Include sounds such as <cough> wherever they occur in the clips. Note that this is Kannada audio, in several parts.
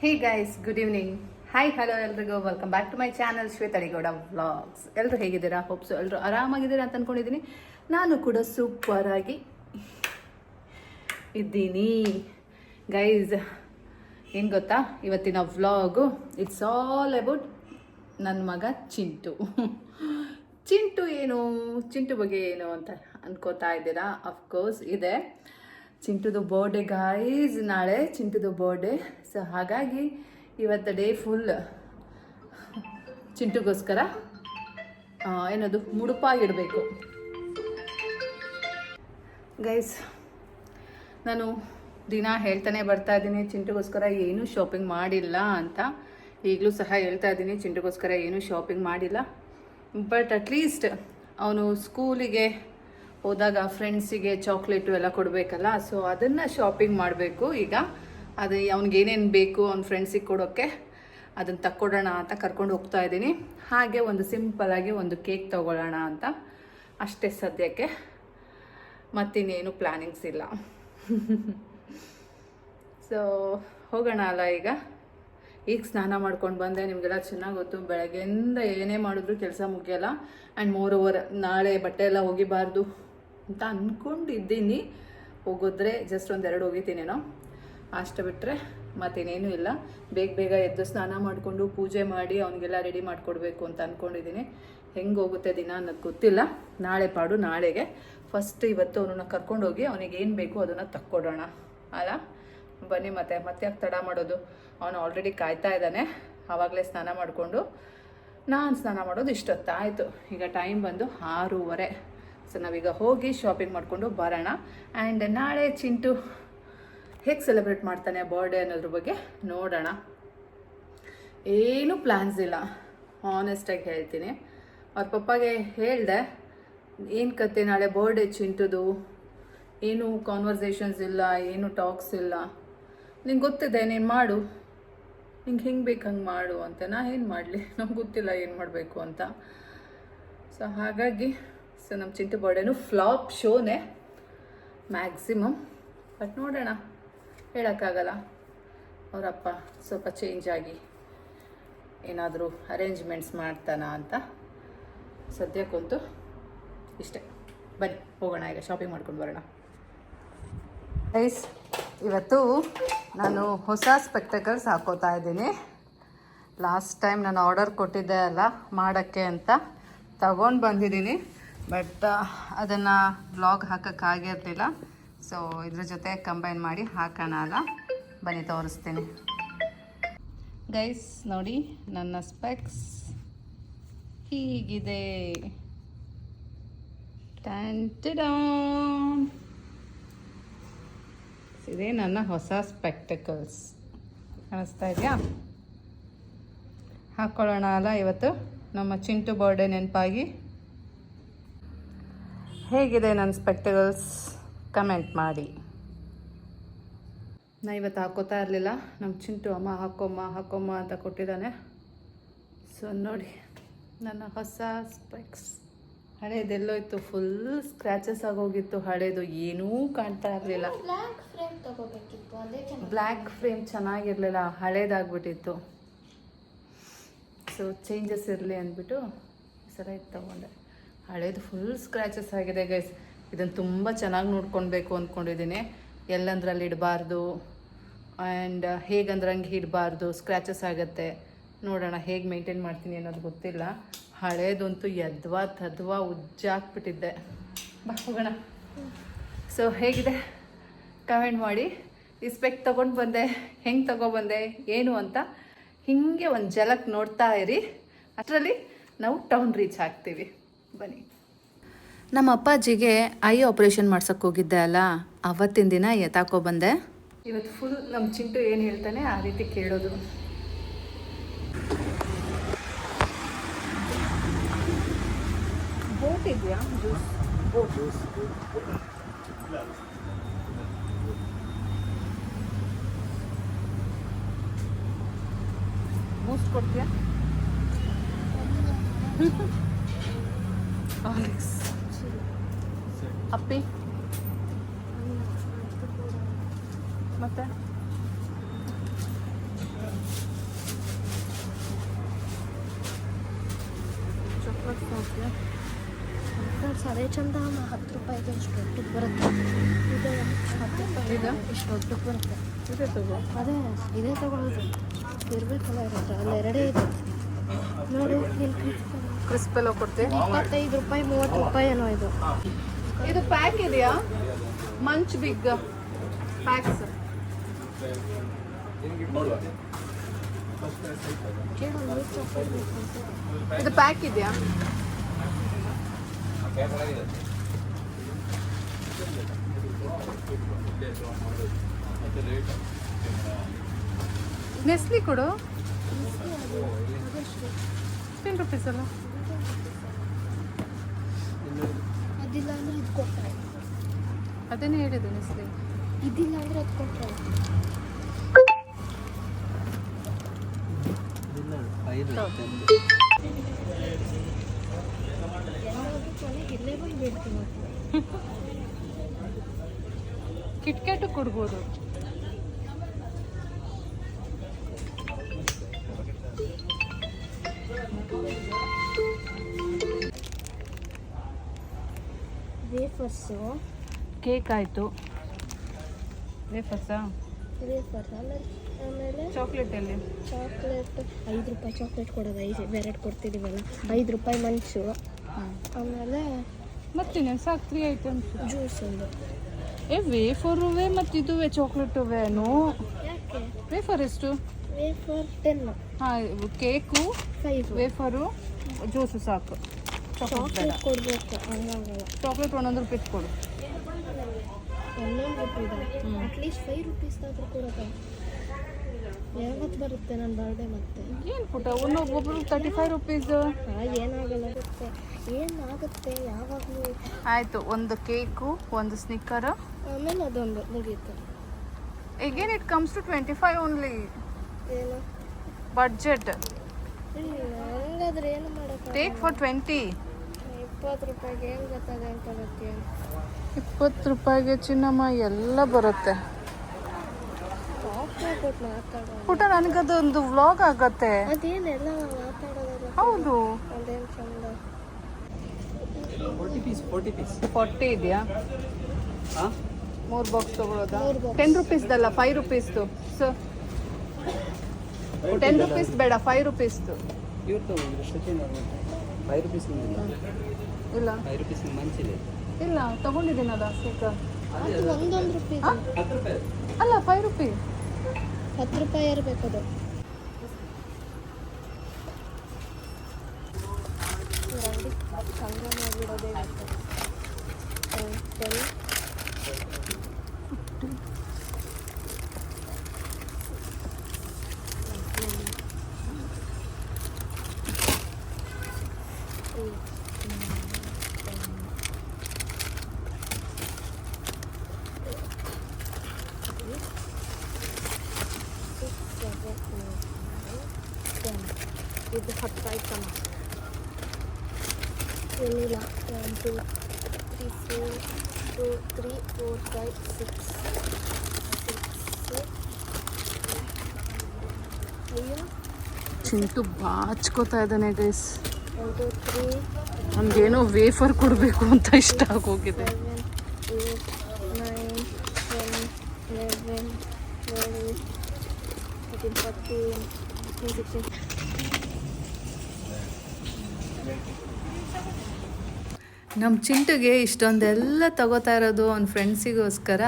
Hey guys good evening hi hello ಎಲ್ರಿಗೂ. Welcome back to my channel ಶ್ವೇತಳಿಗೌಡ vlogs ಎಲ್ಲರೂ ಹೇಗಿದ್ದೀರಾ? ಹೋಪ್ಸು ಎಲ್ಲರೂ ಆರಾಮಾಗಿದ್ದೀರಾ ಅಂತ ಅಂದ್ಕೊಂಡಿದ್ದೀನಿ ನಾನು ಕೂಡ ಸೂಪರ್ ಆಗಿ ಇದ್ದೀನಿ. ಗೈಸ್ ಏನು ಗೊತ್ತಾ? ಇವತ್ತಿನ ವ್ಲಾಗು ಇಟ್ಸ್ ಆಲ್ ಅಬೌಟ್ ನನ್ನ ಮಗ ಚಿಂಟು. ಚಿಂಟು ಏನು? ಚಿಂಟು ಬಗ್ಗೆ ಏನು ಅಂತ ಅನ್ಕೋತಾ ಇದ್ದೀರಾ? ಅಫ್ಕೋರ್ಸ್ ಇದೆ. ಚಿಂಟುದು ಬರ್ಡೇ ಗಾಯ್ಸ್ ನಾಳೆ ಚಿಂಟುದು ಬರ್ಡೇ ಸೊ ಹಾಗಾಗಿ ಇವತ್ತು ಡೇ ಫುಲ್ ಚಿಂಟುಗೋಸ್ಕರ ಏನದು ಮುಡುಪಾಗಿಡಬೇಕು ಗೈಸ್ ನಾನು ದಿನ ಹೇಳ್ತಾನೆ ಬರ್ತಾ ಇದ್ದೀನಿ, ಚಿಂಟುಗೋಸ್ಕರ ಏನೂ ಶಾಪಿಂಗ್ ಮಾಡಿಲ್ಲ ಅಂತ. ಈಗಲೂ ಸಹ ಹೇಳ್ತಾ ಇದ್ದೀನಿ, ಚಿಂಟುಗೋಸ್ಕರ ಏನೂ ಶಾಪಿಂಗ್ ಮಾಡಿಲ್ಲ. ಬಟ್ ಅಟ್ಲೀಸ್ಟ್ ಅವನು ಸ್ಕೂಲಿಗೆ ಹೋದಾಗ ಫ್ರೆಂಡ್ಸಿಗೆ ಚಾಕ್ಲೇಟು ಎಲ್ಲ ಕೊಡಬೇಕಲ್ಲ ಸೊ ಅದನ್ನು ಶಾಪಿಂಗ್ ಮಾಡಬೇಕು ಈಗ. ಅದು ಅವ್ನಿಗೆ ಏನೇನು ಬೇಕು ಅವ್ನ ಫ್ರೆಂಡ್ಸಿಗೆ ಕೊಡೋಕ್ಕೆ ಅದನ್ನು ತಕ್ಕೊಡೋಣ ಅಂತ ಕರ್ಕೊಂಡು ಹೋಗ್ತಾ ಇದ್ದೀನಿ. ಹಾಗೆ ಒಂದು ಸಿಂಪಲಾಗಿ ಒಂದು ಕೇಕ್ ತಗೊಳ್ಳೋಣ ಅಂತ. ಅಷ್ಟೇ ಸದ್ಯಕ್ಕೆ. ಮತ್ತಿನ್ನೇನು ಪ್ಲ್ಯಾನಿಂಗ್ಸ್ ಇಲ್ಲ. <laughs> ಸೊ ಹೋಗೋಣ ಅಲ್ಲ ಈಗ. ಈಗ ಸ್ನಾನ ಮಾಡ್ಕೊಂಡು ಬಂದೆ, ನಿಮಗೆಲ್ಲ ಚೆನ್ನಾಗಿ ಗೊತ್ತು. ಬೆಳಗ್ಗೆಯಿಂದ ಏನೇ ಮಾಡಿದ್ರು ಕೆಲಸ ಮುಗಿಯಲ್ಲ. ಆ್ಯಂಡ್ ಮೋರ್ ಓವರ್ ನಾಳೆ ಬಟ್ಟೆ ಎಲ್ಲ ಒಗಿಬಾರ್ದು ಅಂತ ಅಂದ್ಕೊಂಡಿದ್ದೀನಿ ಹೋಗಿದ್ರೆ ಜಸ್ಟ್ ಒಂದೆರಡು ಒಗಿತೀನೇನೋ ಅಷ್ಟು ಬಿಟ್ಟರೆ ಮತ್ತೇನೇನೂ ಇಲ್ಲ. ಬೇಗ ಬೇಗ ಎದ್ದು ಸ್ನಾನ ಮಾಡಿಕೊಂಡು ಪೂಜೆ ಮಾಡಿ ಅವನಿಗೆಲ್ಲ ರೆಡಿ ಮಾಡಿಕೊಡ್ಬೇಕು ಅಂತ ಅಂದ್ಕೊಂಡಿದ್ದೀನಿ ಹೆಂಗೆ ಹೋಗುತ್ತೆ ದಿನ ಅನ್ನೋದು ಗೊತ್ತಿಲ್ಲ. ನಾಳೆ ಪಾಡು, ನಾಳೆಗೆ. ಫಸ್ಟ್ ಇವತ್ತು ಅವನನ್ನ ಕರ್ಕೊಂಡೋಗಿ ಅವನಿಗೆ ಏನು ಬೇಕು ಅದನ್ನು ತಕ್ಕೊಡೋಣ. ಅಲ್ಲ? ಬನ್ನಿ ಮತ್ತೆ. ಮತ್ತೆ ಯಾಕೆ ತಡ ಮಾಡೋದು? ಅವನು ಆಲ್ರೆಡಿ ಕಾಯ್ತಾ ಇದ್ದಾನೆ. ಆವಾಗಲೇ ಸ್ನಾನ ಮಾಡಿಕೊಂಡು ನಾನು ಸ್ನಾನ ಮಾಡೋದು ಇಷ್ಟೊತ್ತಾಯಿತು. ಈಗ ಟೈಮ್ ಬಂದು ಆರೂವರೆ. ಸೊ ನಾವೀಗ ಹೋಗಿ ಶಾಪಿಂಗ್ ಮಾಡಿಕೊಂಡು ಬರೋಣ. ಆ್ಯಂಡ್ ನಾಳೆ ಚಿಂಟು ಹೇಗೆ ಸೆಲೆಬ್ರೇಟ್ ಮಾಡ್ತಾನೆ ಬರ್ಡೇ ಅನ್ನೋದ್ರ ಬಗ್ಗೆ ನೋಡೋಣ. ಏನೂ ಪ್ಲ್ಯಾನ್ಸ್ ಇಲ್ಲ. ಆನೆಸ್ಟಾಗಿ ಹೇಳ್ತೀನಿ. ಅವ್ರ ಪಪ್ಪಾಗೆ ಹೇಳಿದೆ, ಏನು ಕತೆ ನಾಳೆ ಬರ್ಡೇ ಚಿಂಟುದು? ಏನು ಕಾನ್ವರ್ಸೇಷನ್ಸ್ ಇಲ್ಲ, ಏನು ಟಾಕ್ಸ್ ಇಲ್ಲ. ನಿಂಗೆ ಗೊತ್ತಿದೆ, ನೀನು ಮಾಡು. ನಿಂಗೆ ಹಿಂಗೆ ಬೇಕು ಹಂಗೆ ಮಾಡು ಅಂತ. ನಾ ಏನು ಮಾಡಲಿ? ನಮ್ಗೆ ಗೊತ್ತಿಲ್ಲ ಏನು ಮಾಡಬೇಕು ಅಂತ. ಸೊ ಹಾಗಾಗಿ ಸೊ ನಮ್ಮ ಚಿಂಟು ಬರ್ಡೇನು ಫ್ಲಾಪ್ ಶೋನೇ ಮ್ಯಾಕ್ಸಿಮಮ್. ಬಟ್ ನೋಡೋಣ. ಹೇಳೋಕ್ಕಾಗಲ್ಲ. ಅವರಪ್ಪ ಸ್ವಲ್ಪ ಚೇಂಜ್ ಆಗಿ ಏನಾದರೂ ಅರೇಂಜ್ಮೆಂಟ್ಸ್ ಮಾಡ್ತಾನ ಅಂತ. ಸದ್ಯಕ್ಕಂತೂ ಇಷ್ಟೇ. ಬನ್ನಿ, ಹೋಗೋಣ ಈಗ ಶಾಪಿಂಗ್ ಮಾಡ್ಕೊಂಡು ಬರೋಣ. ಗೈಸ್ ಇವತ್ತು ನಾನು ಹೊಸ ಸ್ಪೆಕ್ಟಕಲ್ಸ್ ಹಾಕೋತಾ ಇದ್ದೀನಿ. ಲಾಸ್ಟ್ ಟೈಮ್ ನಾನು ಆರ್ಡರ್ ಕೊಟ್ಟಿದ್ದೆ ಅಲ್ಲ, ಮಾಡೋಕ್ಕೆ ಅಂತ. ತಗೊಂಡು ಬಂದಿದ್ದೀನಿ. ಬಟ್ ಅದನ್ನು ಬ್ಲಾಗ್ ಹಾಕೋಕ್ಕಾಗಿರಲಿಲ್ಲ ಸೊ ಇದ್ರ ಜೊತೆ ಕಂಬೈನ್ ಮಾಡಿ ಹಾಕೋಣ ಅಲ್ಲ? ಬನ್ನಿ, ತೋರಿಸ್ತೀನಿ. ಗೈಸ್ ನೋಡಿ, ನನ್ನ ಸ್ಪೆಕ್ಸ್ ಹೀಗಿದೆ. ಇದೇ ನನ್ನ ಹೊಸ ಸ್ಪೆಕ್ಟಕಲ್ಸ್ ಅನಿಸ್ತಾ ಇದೆಯಾ? ಹಾಕ್ಕೊಳ್ಳೋಣ ಅಲ್ಲ ಇವತ್ತು? ನಮ್ಮ ಚಿಂಟು ಬರ್ಡೇ ನೆನಪಾಗಿ. ಹೇಗಿದೆ ನನ್ನ ಸ್ಪೆಕ್ಟಿಕಲ್ಸ್ ಕಮೆಂಟ್ ಮಾಡಿ. ನಾ ಇವತ್ತು ಹಾಕೋತಾ ಇರಲಿಲ್ಲ. ನಮ್ಮ ಚಿಂಟು ಅಮ್ಮ ಹಾಕೊಮ್ಮ ಹಾಕೊಮ್ಮ ಅಂತ ಕೊಟ್ಟಿದ್ದಾನೆ. ಸೊ ನೋಡಿ ನನ್ನ ಹೊಸ ಸ್ಪೆಕ್ಸ್ ಹಳೇದೆಲ್ಲೋಯ್ತು ಫುಲ್ ಸ್ಕ್ರ್ಯಾಚಸ್ ಆಗೋಗಿತ್ತು. ಹಳೇದು ಏನೂ ಕಾಣ್ತಾ ಇರಲಿಲ್ಲ. ಫ್ರೇಮ್ ಬ್ಲ್ಯಾಕ್ ಫ್ರೇಮ್ ಚೆನ್ನಾಗಿರಲಿಲ್ಲ ಹಳೇದಾಗ್ಬಿಟ್ಟಿತ್ತು. ಸೊ ಚೇಂಜಸ್ ಇರಲಿ ಅಂದ್ಬಿಟ್ಟು ಈ ತಗೊಂಡೆ ಇದು ತೊಗೊಂಡೆ. ಹಳೇದು ಫುಲ್ ಸ್ಕ್ರ್ಯಾಚಸ್ ಆಗಿದೆ ಗೈಸ್ ಇದನ್ನು ತುಂಬ ಚೆನ್ನಾಗಿ ನೋಡ್ಕೊಳ್ಬೇಕು ಅಂದ್ಕೊಂಡಿದ್ದೀನಿ ಎಲ್ಲಂದ್ರಲ್ಲಿ ಇಡಬಾರ್ದು. ಆ್ಯಂಡ್ ಹೇಗಂದ್ರೆ ಹಂಗೆ ಇಡಬಾರ್ದು. ಸ್ಕ್ರ್ಯಾಚಸ್ ಆಗುತ್ತೆ. ನೋಡೋಣ, ಹೇಗೆ ಮೇಂಟೈನ್ ಮಾಡ್ತೀನಿ ಅನ್ನೋದು ಗೊತ್ತಿಲ್ಲ. ಹಳೇದಂತೂ ಯದ್ವಾ ತದ್ವಾ ಉಜ್ಜಾಕ್ಬಿಟ್ಟಿದ್ದೆ. ಬಾ, ಹೋಗೋಣ. ಸೊ ಹೇಗಿದೆ? ಕಮೆಂಟ್ ಮಾಡಿ. ಇಸ್ಪೆಕ್ಟ್ ಸ್ಪೆಕ್ ತೊಗೊಂಡು ಬಂದೆ. ಹೆಂಗೆ ತೊಗೊಬಂದೆ? ಏನು ಅಂತ ಹೀಗೆ ಒಂದು ಜಲಕ್ಕೆ ನೋಡ್ತಾ ಇರಿ. ಅದರಲ್ಲಿ ನಾವು ಟೌನ್ ರೀಚ್ ಆಗ್ತೀವಿ ಬನ್ನಿ. ನಮ್ಮ ಅಪ್ಪಾಜಿಗೆ ಐ ಆಪ್ರೇಷನ್ ಮಾಡ್ಸಕ್ಕೆ ಹೋಗಿದ್ದೆ ಅಲ್ಲ ಅವತ್ತಿನ ದಿನ ಎತ್ತಾಕೋ ಬಂದೆ. ಇವತ್ತು ಫುಲ್ ನಮ್ಮ ಚಿಂಟು ಏನು ಹೇಳ್ತಾನೆ ಆ ರೀತಿ ಕೇಳೋದು. ಬೋಟ್ ಇದೆಯಾ? ಜ್ಯೂಸ್ ಬೋಟ್ ಬೂಸ್ಟ್ ಕೊಡ್ತೀಯಾ? Alex. ಅಪ್ಪಿ ಮತ್ತೆ ಚಾಕ್ಲೇಟ್ ಸೋಪ್ಲೆ ಚಾಕ್ಲೇಟ್ಸ್ ಅದೇ ಚಂದ ಹತ್ತು ರೂಪಾಯಿಗೆ ಇಷ್ಟು ದೊಡ್ಡಕ್ಕೆ ಬರುತ್ತೆ ಇದು ಹತ್ತು ರೂಪಾಯಿಗೆ ಇಷ್ಟು ದೊಡ್ಡಕ್ಕೆ ಬರುತ್ತೆ ಇದೇ ತಗೋ ಅದೇ ಇದೇ ತಗೊಳ್ಳೋದು ಇರಬೇಕಲ್ಲ ಇರುತ್ತೆ ಅಲ್ಲಿ ಎರಡೇ ಇದೆ ಕ್ರಿಸ್ಪ್ ಎಲ್ಲ ಕೊಡ್ತೀವಿ. ಇಪ್ಪತ್ತೈದು ರೂಪಾಯಿ ಮೂವತ್ತು ರೂಪಾಯಿ ಏನೋ ಇದು. ಇದು ಪ್ಯಾಕ್ ಇದೆಯಾ? ಮಂಚ್ ಬಿಗ್ ಪ್ಯಾಕ್ಸ್ ಸರ್ ಇದು ಪ್ಯಾಕ್ ಇದೆಯಾ? ನೆಸ್ಲಿ ಕೊಡು. ಟೆನ್ ರುಪೀಸ್ ಅಲ್ಲ? ಅದಿಲ್ಲ ಅಂದ್ರೆ ಇದು ಕೊಟ್ಟರೆ ಅದನ್ನೇ ಹೇಳಿದ್ದು ನೆಸ್ಲಿ ಇದಿಲ್ಲ ಅಂದ್ರೆ ಅದು ಕೊಟ್ಟರೆ ಕಿಟ್ಕ್ಯಾಟು ಕೊಡ್ಬೋದು. ವೇಫರ್ಸು ಕೇಕ್ ಆಯಿತು. ವೇಫರ್ಸಾ ವೇಫರ್ಸ್ ಆಮೇಲೆ ಚಾಕ್ಲೇಟ್ ಅಲ್ಲಿ. ಚಾಕ್ಲೇಟ್ ಐದು ರೂಪಾಯಿ ಚಾಕ್ಲೇಟ್ ಕೊಡೋದು. ಐದು ಎರಡು ಕೊಡ್ತಿದ್ದೀವಲ್ಲ ಐದು ರೂಪಾಯಿ ಮಂಚು ಆಮೇಲೆ ಮತ್ತಿನ ಸಾಕು ತ್ರೀ ಐಟಮ್ಸ್ ಜ್ಯೂಸ್ ಒಂದು. ಏ ವೇಫರುವೆ ಮತ್ತು ಇದುವೆ ಚಾಕ್ಲೇಟುವೇನು ಯಾಕೆ? ವೇಫರ್ ಎಷ್ಟು? ವೇಫರ್ ಟೆನ್ ಹಾಂ ಕೇಕು ಫೈವ್ ವೇಫರು ಜ್ಯೂಸು ಸಾಕು. ಚಾಕ್ಲೇಟ್ ಬೇಡ ಕೊಡಬೇಕು ಚಾಕ್ಲೇಟ್ ಒಂದೊಂದು ರೂಪಾಯಿ ಕೊಡು. ಹನ್ನೊಂದು ರೂಪಾಯಿ ಅಟ್ಲೀಸ್ಟ್ ಫೈವ್ ರುಪೀಸ್ದಾದ್ರೂ ಕೊಡೋದು ಯಾವತ್ತು ಬರುತ್ತೆ ನನ್ನ ಬರ್ಡೇ ಮತ್ತೆ. ಏನು ಪುಟ ಒಂದೊಬ್ಬೊಬ್ರು ತರ್ಟಿ ಫೈವ್ ರುಪೀಸ್ ಏನಾಗಲ್ಲ ಗೊತ್ತೆ. ಏನಾಗುತ್ತೆ ಯಾವಾಗಲೂ. ಆಯಿತು ಒಂದು ಕೇಕು ಒಂದು ಸ್ನಿಕ್ಕರ್ ಆಮೇಲೆ ಅದೊಂದು ಮುಗೀತು. Again it comes to twenty five only ಏನು ಬಡ್ಜೆಟ್ ಹಂಗಾದ್ರೆ ಏನು ಮಾಡೋಕ್ಕೆ ಟೇಕ್ ಫಾರ್ ಟ್ವೆಂಟಿ ಇಪ್ಪತ್ತು ರೂಪಾಯಿಗೆ ಏನು ಗೊತ್ತಾಗ ಅಂತ ಗೊತ್ತಿ ಇಪ್ಪತ್ತು ರೂಪಾಯಿಗೆ ಚಿನ್ನಮ್ಮ ಎಲ್ಲ ಬರುತ್ತೆ. ಮಾತಾಡೋದು. ಪುಟ ನನಗದೊಂದು ವ್ಲಾಗ್ ಆಗತ್ತೆ. ಅದೇನೆಲ್ಲ ಮಾತಾಡೋದಲ್ಲ? ಹೌದು. ಅದೇನು ಚಂದ? ಫೋರ್ಟಿ ಇದೆಯಾ? ಹಾಂ ಮೂರು ಬಾಕ್ಸ್ ತಗೊಳ್ಳೋದಾ. ಟೆನ್ ರುಪೀಸ್ದಲ್ಲ ಫೈವ್ ರುಪೀಸ್ದು ಸೊ ಟೆನ್ ರುಪೀಸ್ ಬೇಡ ಫೈವ್ ರುಪೀಸ್ದು ಫೈವ್ ರುಪೀಸ್ ಇಲ್ಲ. ಇಲ್ಲ ಫೈವ್ ರುಪೀಸ್ ಮಂಚಿದೆ ಇಲ್ಲ ತಗೊಂಡಿದ್ದೀನಲ್ಲ ಸ್ನಿಕ್ಕರ್ ಅದು ಒಂದೊಂದು ರೂಪಾಯಿ ಹತ್ತು ರೂಪಾಯಿ ಅಲ್ಲ ಫೈವ್ ರುಪಿ ಹತ್ತು ರೂಪಾಯಿ ಇರಬೇಕದು ಅಂಗಡಿ ಸಂಘ ಮಾಡಿಬಿಡೋದೇ ಟೆನ್ ಇದು ಹತ್ತು ಐಟಮ್ ಏನಿಲ್ಲ one two three four two three four five six ಅಯ್ಯೋ ಚಿಂಟು ಬಾಚ್ಕೋತಾ ಇದ್ದಾನೆ ಗೈಸ್ ನಮ್ಗೇನೋ ವೇಫರ್ ಕೊಡಬೇಕು ಅಂತ ಇಷ್ಟ ಆಗೋಗಿದೆ. ನೈನ್ ನಮ್ಮ ಚಿಂಟುಗೆ ಇಷ್ಟೊಂದೆಲ್ಲ ತಗೋತಾ ಇರೋದು ಅವ್ನ ಫ್ರೆಂಡ್ಸಿಗೋಸ್ಕರ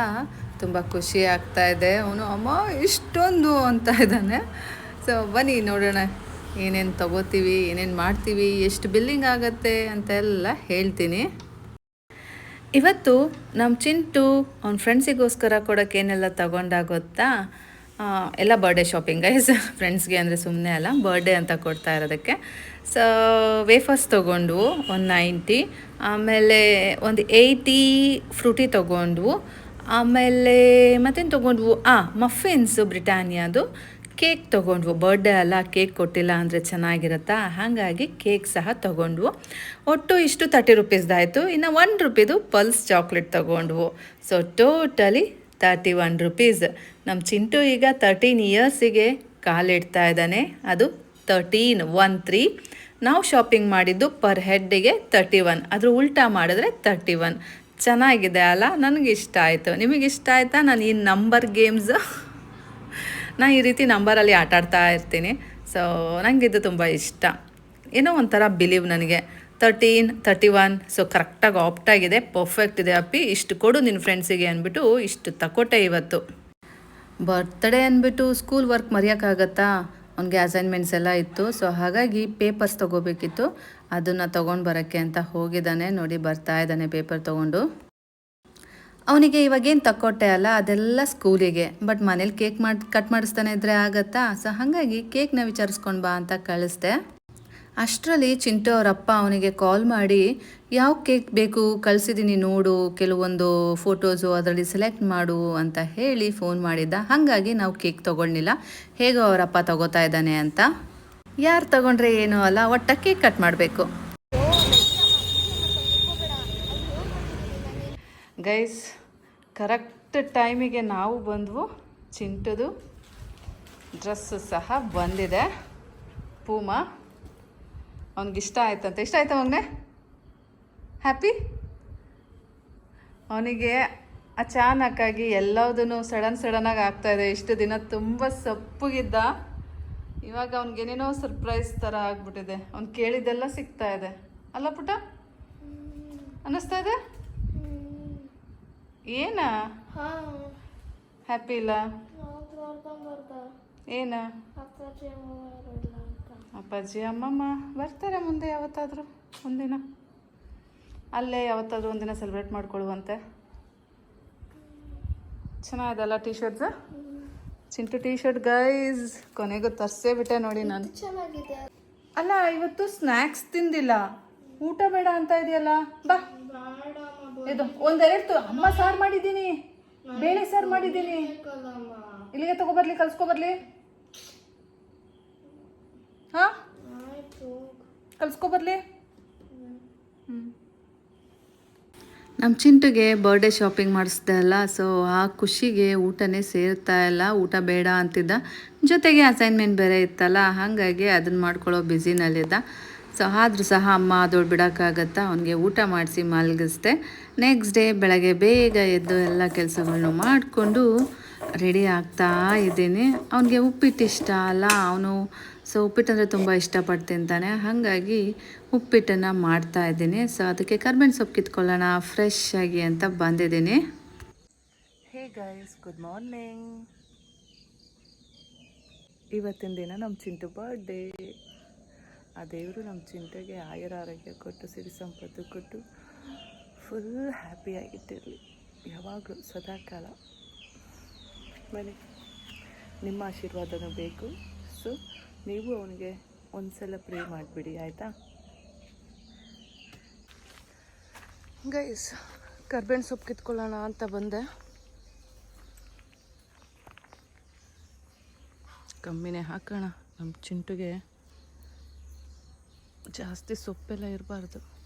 ತುಂಬ ಖುಷಿ ಆಗ್ತಾ ಇದೆ. ಅವನು, ಅಮ್ಮ, ಇಷ್ಟೊಂದು ಅಂತ ಇದ್ದಾನೆ. ಸೊ ಬನ್ನಿ ನೋಡೋಣ. ಏನೇನು ತಗೋತೀವಿ, ಏನೇನು ಮಾಡ್ತೀವಿ, ಎಷ್ಟು ಬಿಲ್ಲಿಂಗ್ ಆಗತ್ತೆ ಅಂತೆಲ್ಲ ಹೇಳ್ತೀನಿ. ಇವತ್ತು ನಮ್ಮ ಚಿಂಟು ಅವ್ನ ಫ್ರೆಂಡ್ಸಿಗೋಸ್ಕರ ಕೊಡೋಕೆ ಏನೆಲ್ಲ ತಗೊಂಡಾಗುತ್ತಾ ಎಲ್ಲ ಬರ್ಡೇ ಶಾಪಿಂಗ್ ಗೈಸ್ ಫ್ರೆಂಡ್ಸ್ಗೆ ಅಂದರೆ ಸುಮ್ಮನೆ ಅಲ್ಲ ಬರ್ಡೇ ಅಂತ ಕೊಡ್ತಾ ಇರೋದಕ್ಕೆ. ಸೊ ವೇಫರ್ಸ್ ತೊಗೊಂಡು ಒಂದು ನೈಂಟಿ ಆಮೇಲೆ ಒಂದು ಏಯ್ಟಿ ಫ್ರೂಟಿ ತೊಗೊಂಡ್ವು ಆಮೇಲೆ ಮತ್ತೇನು ತೊಗೊಂಡ್ವು? ಆ ಮಫಿನ್ಸು ಬ್ರಿಟಾನಿಯಾದು. ಕೇಕ್ ತೊಗೊಂಡ್ವು. ಬರ್ಡೇ ಅಲ್ಲ, ಕೇಕ್ ಕೊಟ್ಟಿಲ್ಲ ಅಂದರೆ ಚೆನ್ನಾಗಿರುತ್ತಾ? ಹಾಗಾಗಿ ಕೇಕ್ ಸಹ ತೊಗೊಂಡ್ವು. ಒಟ್ಟು ಇಷ್ಟು ತರ್ಟಿ ರುಪೀಸ್ದಾಯಿತು ಇನ್ನು ಒನ್ ರುಪೀದು pulse chocolate ತೊಗೊಂಡ್ವು. So totally thirty one rupees ನಮ್ಮ ಚಿಂಟು ಈಗ ತರ್ಟೀನ್ ಇಯರ್ಸಿಗೆ ಕಾಲಿಡ್ತಾ ಇದ್ದಾನೆ. ಅದು ತರ್ಟೀನ್ ಒನ್ ತ್ರೀ ನಾವು ಶಾಪಿಂಗ್ ಮಾಡಿದ್ದು ಪರ್ ಹೆಡ್ಗೆ ತರ್ಟಿ ಒನ್ ಅದ್ರ ಉಲ್ಟಾ ಮಾಡಿದ್ರೆ ತರ್ಟಿ ಒನ್ ಚೆನ್ನಾಗಿದೆ ಅಲ್ಲ? ನನಗೆ ಇಷ್ಟ ಆಯಿತು. ನಿಮಗೆ ಇಷ್ಟ ಆಯಿತಾ? ನಾನು ಈ ನಂಬರ್ ಗೇಮ್ಸ್ ನಾನು ಈ ರೀತಿ ನಂಬರಲ್ಲಿ ಆಟ ಆಡ್ತಾ ಇರ್ತೀನಿ. ಸೊ ನನಗಿದು ತುಂಬ ಇಷ್ಟ. ಏನೋ ಒಂಥರ ಬಿಲೀವ್ ನನಗೆ. ತರ್ಟೀನ್ ತರ್ಟಿ ಒನ್ ಸೊ ಕರೆಕ್ಟಾಗಿ ಆಪ್ಟಾಗಿದೆ ಪರ್ಫೆಕ್ಟ್ ಇದೆ ಅಪ್ಪಿ. ಇಷ್ಟು ಕೊಡು ನಿನ್ನ ಫ್ರೆಂಡ್ಸಿಗೆ ಅಂದ್ಬಿಟ್ಟು ಇಷ್ಟು ತಕೊಟ್ಟೆ ಇವತ್ತು. ಬರ್ತ್ಡೇ ಅಂದ್ಬಿಟ್ಟು ಸ್ಕೂಲ್ ವರ್ಕ್ ಮರೆಯೋಕ್ಕಾಗತ್ತಾ? ಅವ್ನಿಗೆ ಅಸೈನ್ಮೆಂಟ್ಸ್ ಎಲ್ಲ ಇತ್ತು. ಸೊ ಹಾಗಾಗಿ ಪೇಪರ್ಸ್ ತೊಗೋಬೇಕಿತ್ತು. ಅದನ್ನು ತೊಗೊಂಡು ಬರೋಕ್ಕೆ ಅಂತ ಹೋಗಿದ್ದಾನೆ ನೋಡಿ ಬರ್ತಾ ಇದ್ದಾನೆ ಪೇಪರ್ ತೊಗೊಂಡು. ಅವನಿಗೆ ಇವಾಗೇನು ತಕ್ಕೊಟ್ಟೆ ಅಲ್ಲ, ಅದೆಲ್ಲ ಸ್ಕೂಲಿಗೆ ಬಟ್ ಮನೇಲಿ ಕೇಕ್ ಮಾಡಿ ಕಟ್ ಮಾಡಿಸ್ತಾನೆ ಇದ್ರೆ ಆಗತ್ತಾ? ಸೊ ಹಾಗಾಗಿ ಕೇಕ್ನ ವಿಚಾರಿಸ್ಕೊಂಡು ಬಾ ಅಂತ ಕಳಿಸ್ದೆ. ಅಷ್ಟರಲ್ಲಿ ಚಿಂಟು ಅವರಪ್ಪ ಅವನಿಗೆ ಕಾಲ್ ಮಾಡಿ, ಯಾವ ಕೇಕ್ ಬೇಕು? ಕಳಿಸಿದ್ದೀನಿ ನೋಡು, ಕೆಲವೊಂದು ಫೋಟೋಸು ಅದರಲ್ಲಿ ಸೆಲೆಕ್ಟ್ ಮಾಡು ಅಂತ ಹೇಳಿ ಫೋನ್ ಮಾಡಿದ್ದ. ಹಾಗಾಗಿ ನಾವು ಕೇಕ್ ತೊಗೊಳ್ಳಿಲ್ಲ ಹೇಗೋ ಅವರಪ್ಪ ತಗೋತಾ ಇದ್ದಾನೆ ಅಂತ. ಯಾರು ತಗೊಂಡ್ರೆ ಏನೂ ಅಲ್ಲ, ಒಟ್ಟ ಕೇಕ್ ಕಟ್ ಮಾಡಬೇಕು. ಗೈಸ್ ಕರೆಕ್ಟ್ ಟೈಮಿಗೆ ನಾವು ಬಂದ್ವು. ಚಿಂಟದು ಡ್ರೆಸ್ಸು ಸಹ ಬಂದಿದೆ. ಪೂಮಾ. ಅವನಿಗಿಷ್ಟ ಆಯ್ತಂತೆ ಇಷ್ಟ ಆಯ್ತಾ ಅವನೇ ಹ್ಯಾಪಿ ಅವನಿಗೆ ಅಚಾನಕ್ಕಾಗಿ ಎಲ್ಲದನ್ನು ಸಡನ್ ಸಡನ್ನಾಗಿ ಆಗ್ತಾಯಿದೆ ಇಷ್ಟು ದಿನ ತುಂಬ ಸಪ್ಪಗಿದ್ದ. ಇವಾಗ ಅವ್ನಿಗೇನೇನೋ ಸರ್ಪ್ರೈಸ್ ಥರ ಆಗ್ಬಿಟ್ಟಿದೆ. ಅವ್ನು ಕೇಳಿದ್ದೆಲ್ಲ ಸಿಗ್ತಾ ಇದೆ. ಅಲ್ಲ ಪುಟ ಅನ್ನಿಸ್ತಾ ಇದೆ? ಏನ? ಹ್ಯಾಪಿ ಇಲ್ಲ? ಏನ? ಅಪ್ಪಾಜಿ ಅಮ್ಮಮ್ಮ ಬರ್ತಾರೆ ಮುಂದೆ ಯಾವತ್ತಾದರೂ ಒಂದಿನ. ಅಲ್ಲೇ ಯಾವತ್ತಾದರೂ ಒಂದಿನ ಸೆಲೆಬ್ರೇಟ್ ಮಾಡ್ಕೊಳ್ಳುವಂತೆ. ಚೆನ್ನಾಗಿದೆಲ್ಲ T shirts Chintu T shirt guys ಕೊನೆಗೂ ತರ್ಸೇ ಬಿಟ್ಟೆ ನೋಡಿ ನಾನು. ಚೆನ್ನಾಗಿದೆ. ಅಲ್ಲ ಇವತ್ತು ಸ್ನ್ಯಾಕ್ಸ್ ತಿಂದಿಲ್ಲ. ಊಟ ಬೇಡ ಅಂತ ಇದೆಯಲ್ಲ? ಬಾ. ಇದು ಒಂದೆರಡು ಅಮ್ಮ ಸಾರು ಮಾಡಿದ್ದೀನಿ. ಬೇಳೆ ಸಾರು ಮಾಡಿದ್ದೀನಿ. ಇಲ್ಲಿಗೆ ತಗೋಬರ್ಲಿ ಕಲ್ಸ್ಕೊಬರ್ಲಿ ಹಾ? ಆಯ್ತು. ಕಲ್ಸ್ಕೊಬರ್ಲಿ ನಮ್ಮ ಚಿಂಟುಗೆ ಬರ್ಡೇ ಶಾಪಿಂಗ್ ಮಾಡಿಸ್ದೆ ಅಲ್ಲ ಸೊ ಆ ಖುಷಿಗೆ ಊಟನೇ ಸೇರ್ತಾ ಇಲ್ಲ. ಊಟ ಬೇಡ ಅಂತಿದ್ದ. ಜೊತೆಗೆ ಅಸೈನ್ಮೆಂಟ್ ಬೇರೆ ಇತ್ತಲ್ಲ ಹಾಗಾಗಿ ಅದನ್ನು ಮಾಡ್ಕೊಳ್ಳೋ ಬ್ಯುಸಿನಲ್ಲಿದ್ದ ಸೊ ಆದರೂ ಸಹ ಅಮ್ಮ ಅದೊಳು ಬಿಡೋಕ್ಕಾಗತ್ತಾ ಅವನಿಗೆ ಊಟ ಮಾಡಿಸಿ ಮಲಗಿಸ್ದೆ. ನೆಕ್ಸ್ಟ್ ಡೇ ಬೆಳಗ್ಗೆ ಬೇಗ ಎದ್ದು ಎಲ್ಲ ಕೆಲಸಗಳನ್ನು ಮಾಡಿಕೊಂಡು ರೆಡಿ ಆಗ್ತಾ ಇದ್ದೀನಿ. ಅವನಿಗೆ ಉಪ್ಪಿಟ್ಟು ಇಷ್ಟ ಅಲ್ಲ ಅವನು ಸೊ ಉಪ್ಪಿಟ್ಟಂದರೆ ತುಂಬ ಇಷ್ಟಪಡ್ತೀನಿ ತಾನೆ. ಹಾಗಾಗಿ ಉಪ್ಪಿಟ್ಟನ್ನು ಮಾಡ್ತಾ ಇದ್ದೀನಿ. ಸೊ ಅದಕ್ಕೆ ಕರ್ಬೇವಿನ ಸೊಪ್ಪು ಕಿತ್ಕೊಳ್ಳೋಣ. ಫ್ರೆಶ್ ಆಗಿ ಅಂತ ಬಂದಿದ್ದೀನಿ. ಹೇ ಗೈಸ್ ಗುಡ್ ಮಾರ್ನಿಂಗ್ ಇವತ್ತಿನ ದಿನ ನಮ್ಮ ಚಿಂಟು ಬರ್ಡೇ ಆ ದೇವರು ನಮ್ಮ ಚಿಂಟುಗೆ ಆಯುರ ಆರೋಗ್ಯ ಕೊಟ್ಟು, ಸಿರಿ ಸಂಪತ್ತು ಕೊಟ್ಟು ಫುಲ್ ಹ್ಯಾಪಿಯಾಗಿಟ್ಟಿರಲಿ ಯಾವಾಗಲೂ ಸದಾಕಾಲ. ಮನೆ ನಿಮ್ಮ ಆಶೀರ್ವಾದನೂ ಬೇಕು. ಸೊ ನೀವು ಅವನಿಗೆ ಒಂದ್ಸಲ ಪ್ರೇ ಮಾಡಿಬಿಡಿ, ಆಯಿತಾ? ಗೈಸ್ ಕರ್ಬೇವಿನ ಸೊಪ್ಪು ಕಿತ್ಕೊಳ್ಳೋಣ ಅಂತ ಬಂದೆ. ಕಮ್ಮಿನೇ ಹಾಕೋಣ. ನಮ್ಮ ಚಿಂಟುಗೆ ಜಾಸ್ತಿ ಸೊಪ್ಪೆಲ್ಲ ಇರಬಾರ್ದು.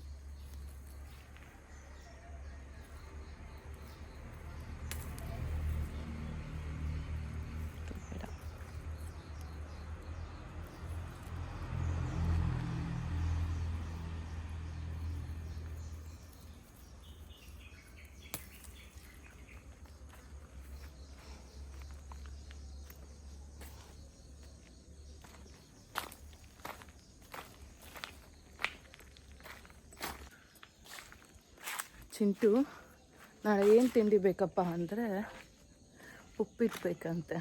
ಚಿಂಟು ನಾಳೆ ಏನು ತಿಂಡಿ ಬೇಕಪ್ಪ ಅಂದರೆ ಉಪ್ಪಿಟ್ಟು ಬೇಕಂತೆ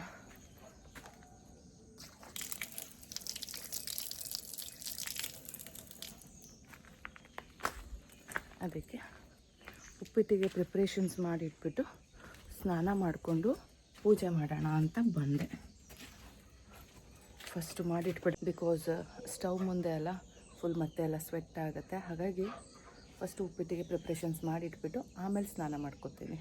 ಅದಕ್ಕೆ ಉಪ್ಪಿಟ್ಟಿಗೆ ಪ್ರಿಪ್ರೇಷನ್ಸ್ ಮಾಡಿಟ್ಬಿಟ್ಟು ಸ್ನಾನ ಮಾಡಿಕೊಂಡು ಪೂಜೆ ಮಾಡೋಣ ಅಂತ ಬಂದೆ. ಫಸ್ಟು ಮಾಡಿಟ್ಬಿಟ್ಟು ಬಿಕಾಸ್ ಸ್ಟವ್ ಮುಂದೆ ಎಲ್ಲ ಫುಲ್ ಮತ್ತೆ ಎಲ್ಲ ಸ್ವೆಟ್ ಆಗುತ್ತೆ. ಹಾಗಾಗಿ ಫಸ್ಟ್ ಉಪ್ಪಿಟ್ಟಿಗೆ ಪ್ರಿಪ್ರೇಷನ್ಸ್ ಮಾಡಿಟ್ಬಿಟ್ಟು ಆಮೇಲೆ ಸ್ನಾನ ಮಾಡ್ಕೊತೀನಿ.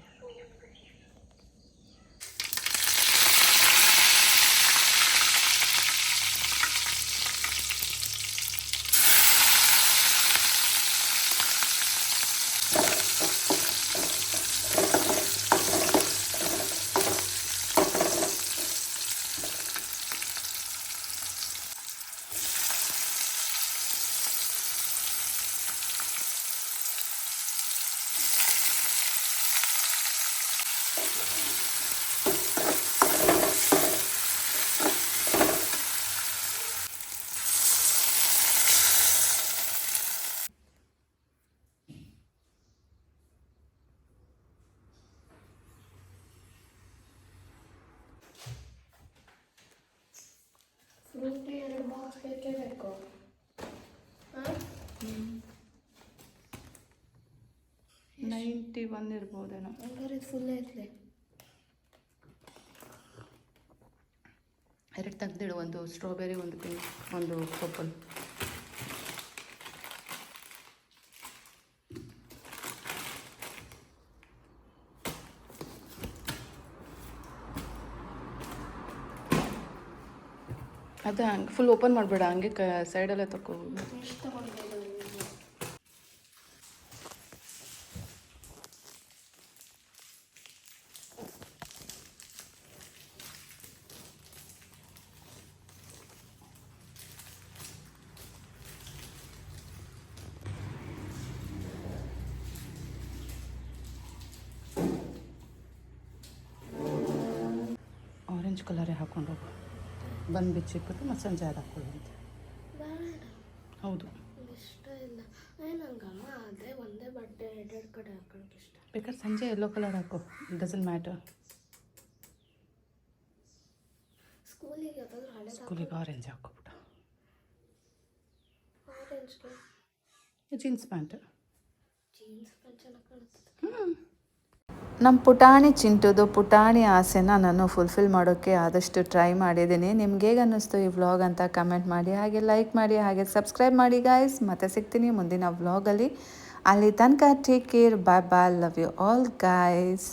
ನೈಂಟಿ ಒನ್ ಇರ್ಬೋದೇನೋ ಹಂಗಾರೆ ಫುಲ್ ಐತೆ ಎರಡು ತೆಗ್ದಿಡು ಒಂದು ಸ್ಟ್ರಾಬೆರಿ ಒಂದು ಪಿಂಕ್ ಒಂದು ಪರ್ಪಲ್ ಅದೇ ಹಂಗೆ ಫುಲ್ ಓಪನ್ ಮಾಡಬೇಡ ಹಂಗೆ ಕ ಸೈಡಲ್ಲೇ ತಗೋ ಎಷ್ಟು ತಗೊಂಡಿಲ್ಲ ನೀವು ಆರೆಂಜ್ ಕಲರೇ ಹಾಕೊಂಡು ಹೋಗು ಬಂದು ಬಿಚ್ಚಿಟ್ಬಿಟ್ಟು ಮತ್ತು ಸಂಜೆ ಅದು ಹಾಕೊಳ್ಳುವಂತೆ. ಬೇಡ. ಹೌದು. ಇಷ್ಟ ಇಲ್ಲ. ನಂಗಮ್ಮ ಅದೇ ಒಂದೇ ಬಟ್ಟೆ ಎರಡೆರಡು ಕಡೆ ಇಷ್ಟ. ಬೇಕಾದ್ರೆ ಸಂಜೆ ಎಲ್ಲೋ ಕಲರ್ ಹಾಕು. ಡಸನ್ ಮ್ಯಾಟರ್ ಸ್ಕೂಲಿಗೆ ಯಾವ್ದಾದ್ರು ಹಳೆ ಸ್ಕೂಲಿಗೆ ಆರೆಂಜ್ ಹಾಕೋಬಿಟ್ಟು ಆರೆಂಜ್ಗೆ ಜೀನ್ಸ್ ಪ್ಯಾಂಟ್ ಜೀನ್ಸ್ ಪ್ಯಾಂಟ್ ಚೆನ್ನಾಗಿ ಕಾಣುತ್ತದೆ ನಮ್ಮ ಪುಟಾಣಿ ಚಿಂಟುದು, ಪುಟಾಣಿ ಆಸೆನ ನಾನು ಫುಲ್ಫಿಲ್ ಮಾಡೋಕ್ಕೆ ಆದಷ್ಟು ಟ್ರೈ ಮಾಡಿದ್ದೀನಿ. ನಿಮ್ಗೆ ಹೇಗೆ ಅನ್ನಿಸ್ತು ಈ ವ್ಲಾಗ್ ಅಂತ ಕಮೆಂಟ್ ಮಾಡಿ, ಹಾಗೆ ಲೈಕ್ ಮಾಡಿ, ಹಾಗೆ ಸಬ್ಸ್ಕ್ರೈಬ್ ಮಾಡಿ ಗಾಯ್ಸ್ ಮತ್ತೆ ಸಿಗ್ತೀನಿ ಮುಂದಿನ ವ್ಲಾಗಲ್ಲಿ ಅಲ್ಲಿ. ತನಕ take care bye bye love you all guys